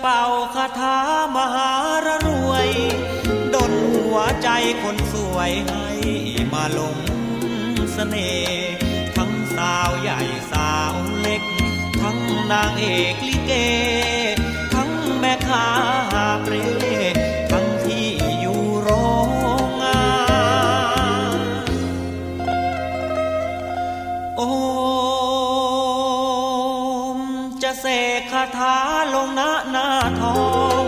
เป่าคาถามหารรวยดนหัวใจคนสวยให้มาหลงเสน่ห์ทั้งสาวใหญ่สาวเล็ก ทั้งนางเอกลิเก ทั้งแม่ค้า จะเสกคาถาลงหน้าหน้าทอง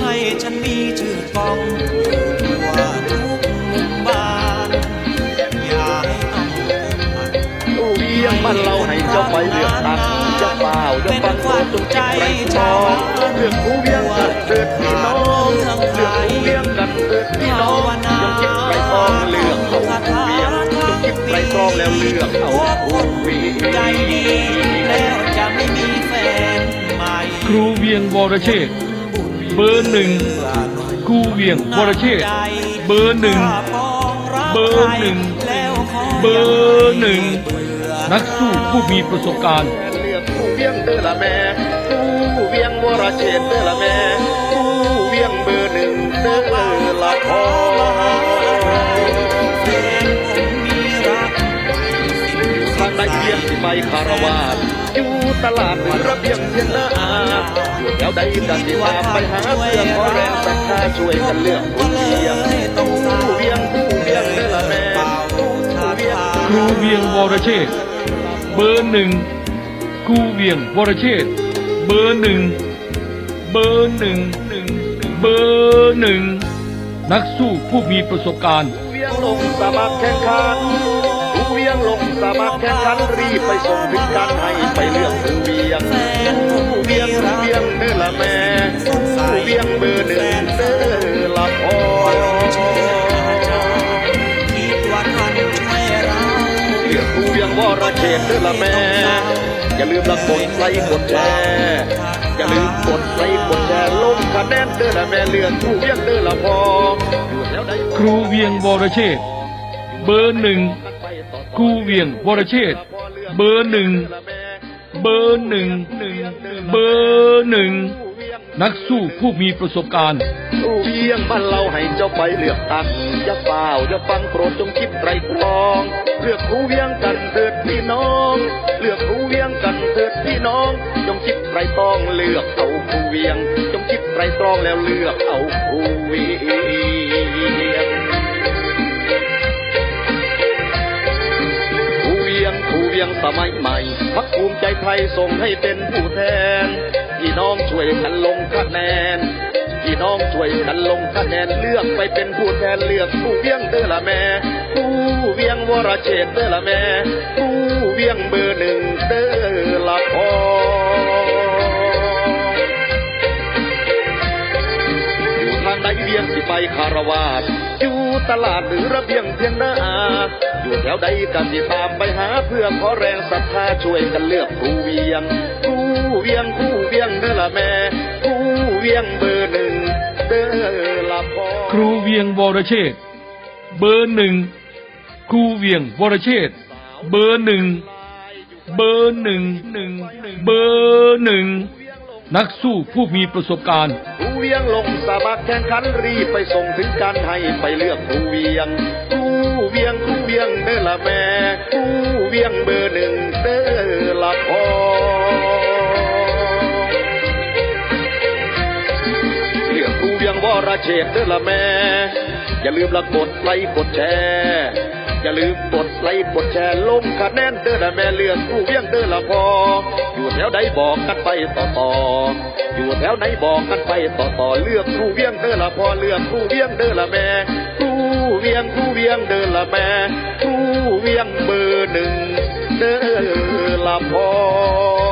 ให้ฉันมีชื่อกองอยู่ทั่วทุกมุมบ้านอย่าให้ต้องหัดตู้เวียงบ้านเราให้เจ้าไปเลือกตั้งจะเปล่าจะฟังโปรดจงคิดไรทองเรื่องผู้เวียงกันเถิดพี่น้องเรื่องผู้เวียงกันเถิดพี่น้องจงคิดไรทองเลือกเอาผู้เวียงจงคิดไรทองแล้วเลือกเอาผู้เวียงใจดีแล้วจะไม่มีแฟนใหม่ ครูเวียงวรเชษเบอร์หนึ่งครูเวียงวรเชษเบอร์หนึ่งเบอร์หนึ่งเบอร์หนึ่งนักสู้ผู้มีประสบการณ์เลือกผู้เวียงเด้อละแม่ผู้เวียงวรเชษเด้อละแม่ผู้เวียงเบอร์หนึ่งเด้อละพอทางใดเวียงไปคารวาสอยู่ตลาดระเบียงเพียงหน้าอา วใดกันสิพาไปหาเพื่อขอแรงศรัทธาช่วยกันเลือกผู้เวียงผู้เวียงผู้เวียงเด้อละแม่ผู้เวียงครูเวียงวรเชษฐ์เบอร์หนึ่งครูเวียงวรเชษฐ์เบอร์หนึ่งเบอร์หนึ่งเบอร์หนึ่งนักสู้ผู้มีประสบการณ์เวียงลงสมัครแข่งขัน เวียงลงสมัครแข่งขันรีบไปส่งถึงกันให้ไปเลือกผู้เวียงผู้เวียงผู้เวียงเด้อละแม่ผู้เวียงเบอร์หนึ่งเด้อละพอว่าท่านช่วยเราเลือกผู้เวียงวรเชษฐ์เด้อละแม่อย่าลืมละกดไลค์กดแชร์อย่าลืมกดไลค์กดแชร์ลงคะแนนเด้อละแม่เลือกผู้เวียงเด้อละพออยู่แถวครูเวียงวรเชษเบอร์หนึ่ง ครูเวียงวรเชษฐ์เบอร์หนึ่งเบอร์หนึ่งเบอร์หนึ่งนักสู้ผู้มีประสบการณ์ผู้เวียงบ้านเราให้เจ้าไปเลือกตั้งอย่าเปล่าอย่าฟังโปรดจงคิดไรตรอง เลือกผู้เวียงกันเถิดพี่น้อง เลือกผู้เวียงกันเถิดพี่น้อง จงคิดไรตรองเลือกเอาผู้เวียง จงคิดไรตรองแล้วเลือกเอาผู้เวียง เพียงสมัยใหม่พักภูมิใจไทยส่งให้เป็นผู้แทน พี่น้องช่วยกันลงคะแนน พี่น้องช่วยกันลงคะแนนเลือกไปเป็นผู้แทนเลือกผู้เวียงเด้อละแม่ ผู้เวียงวรเชษเด้อละแม่ ผู้เวียงเบอร์หนึ่งเด้อละพออยู่ทางใดเวียงสิไปคารวาส ตลาดหรือระเบียงเพียงหน้าอยู่แถวใดกันสิตามไปหาเพื่อขอแรงศรัทธาช่วยกันเลือกผู้เวียงผู้เวียงผู้เวียงเด้อละแม่ผู้เวียงเบอร์หนึ่งเด้อละพ่อครูเวียงวรเชษเบอร์หนึ่งครูเวียงวรเชษเบอร์หนึ่งเบอร์หนึ่งเบอร์หนึ่ง นักสู้ผู้มีประสบการณ์ผู้เวียงลงสมัครแข่งขันรีบไปส่งถึงกันให้ไปเลือกผู้เวียงผู้เวียงผู้เวียงเด้อละแม่ผู้เวียงเบอร์หนึ่งเด้อละพอเลือกผู้เวียงวรเชษเด้อละแม่ อย่าลืมละกดไลค์กดแชร์อย่าลืมกดไลค์กดแชร์ลงคะแนนเด้อละแม่เลือกผู้เวียงเด้อละพออยู่แถวใดบอกกันไปต่อต่ออยู่แถวไหนบอกกันไปต่อต่อเลือกผู้เวียงเด้อละพอเลือกผู้เวียงเด้อละแม่ผู้เวียงผู้เวียงเด้อละแม่ผู้เวียงเบอร์หนึ่งเด้อละพอ